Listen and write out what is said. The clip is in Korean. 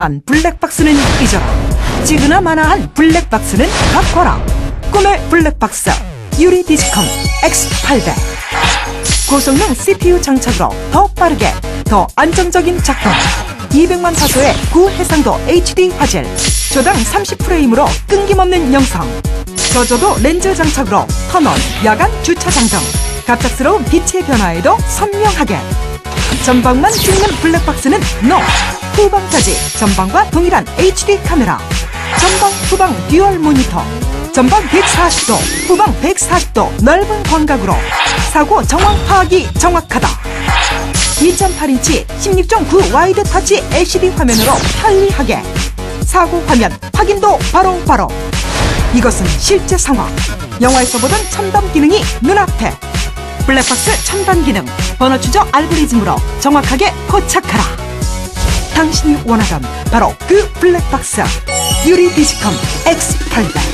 안 블랙박스는 잊어라. 지그나마나한 블랙박스는 갖거라. 꿈의 블랙박스 유리 디스컴 X800 고성능 CPU 장착으로 더 빠르게 더 안정적인 작동. 200만 화소의 구해상도 HD 화질. 조당 30프레임으로 끊김없는 영상. 저조도 렌즈 장착으로 터널, 야간 주차장 등. 갑작스러운 빛의 변화에도 선명하게 전방만 찍는 블랙박스는 NO. 후방까지 전방과 동일한 HD 카메라. 전방 후방 듀얼 모니터. 전방 140도 후방 140도 넓은 광각으로 사고 정황 파악이 정확하다. 2.8인치 16.9 와이드 터치 LCD 화면으로 편리하게 사고 화면 확인도 바로바로. 이것은 실제 상황. 영화에서 보던 첨단 기능이 눈앞에 블랙박스 첨단 기능 번호 추적 알고리즘으로 정확하게 포착하라. 당신이 원하던 바로 그 블랙박스. 유리 디지컴 X800